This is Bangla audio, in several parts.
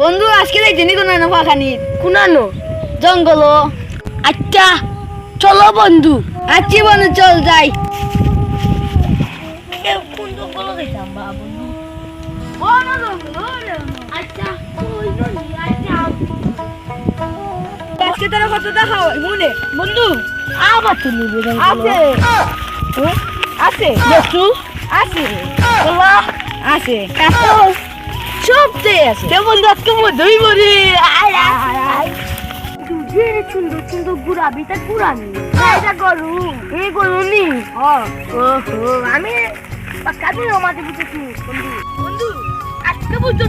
বন্ধু আজকে যাইতে নি কোনো পাখানি? কুনানো জঙ্গল। আচ্ছা চলো বন্ধু। আচ্ছি বন্ধু চল যাই। আচ্ছা আজকে তোরা কত দেখা মনে? বন্ধু? আবার তো নিবে আছে। আছে। আছে। আছে। সব চেয়ে আছে। কে বন্ধু আজকে আয় যে সুন্দর গুড়ানি এটা গরু। এই গরু নি? ওহো আমি কাজে জমাতে বুঝেছি বন্ধু। বন্ধু আজকে বুঝতে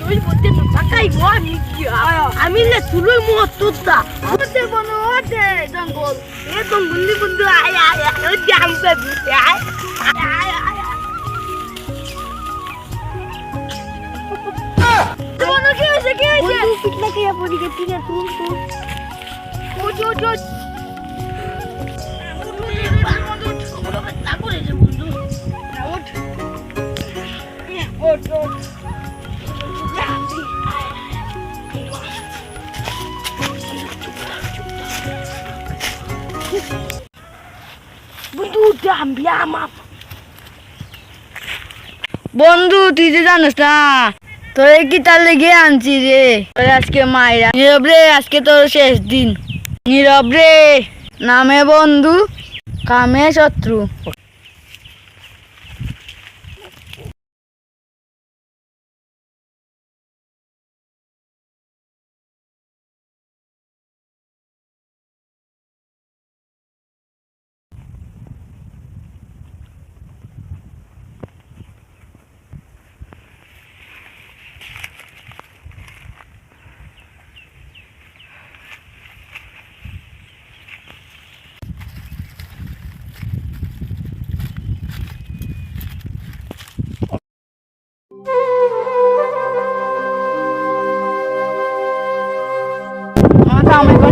তুই বলতে পাকাই আমি কি তুলুই তুতা। ওতে জঙ্গল। এ জঙ্গল নি বন্ধু আয় আয় আয় ও জাম তে আয় আয়। আয় বন্ধু কি হয়েছে কি হয়েছে বন্ধু পিছলা কে পড়ি গে ঠিক আছে তুই তুই ওঠ ওঠ ওঠ বন্ধু দাম্বি আমার বন্ধু তুই যে জানিস না তোরে কি তার লেগে আনছি রে? তোরে আজকে মায়েরা নীরব রে, আজকে তোর শেষ দিন। নীরব রে, নামে বন্ধু, কামে শত্রু।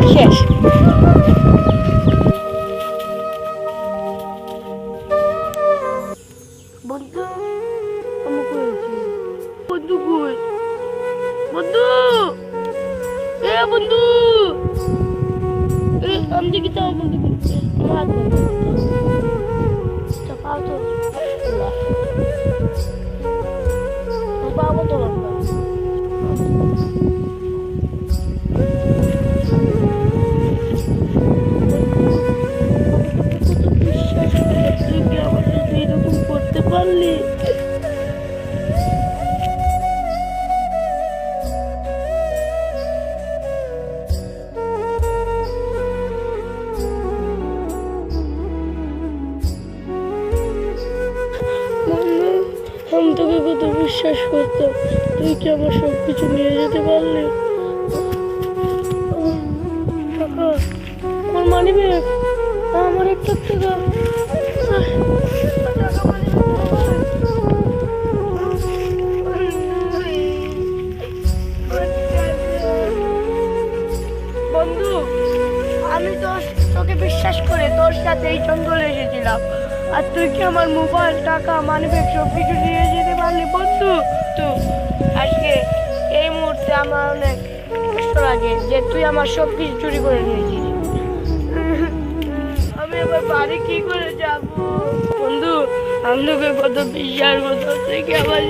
শেষ। বন্ধু। বন্ধু বন্ধু! এ বন্ধু! আমি দেখি তো বন্ধু হাত তো পাও তো বিশ্বাস করতাম তুই কি আমার সব কিছু নিয়ে যেতে পারলি? আমার একটা বন্ধু, আমি তো তোকে বিশ্বাস করে তোর সাথে এই জঙ্গলে এসেছিলাম। আর তুই কি আমার মোবাইল, টাকা মানিব্যাগ সব কিছু নিয়ে যেতে পারলি বন্ধু? তো আজকে এই মুহূর্তে আমার অনেক কষ্ট লাগে যে তুই আমার সব কিছু চুরি করে নিয়েছিস। আমি এবার বাড়ি কি করে যাব? বন্ধু, আমি তোকে কত বিশ্বাস মতো তুই কি আমার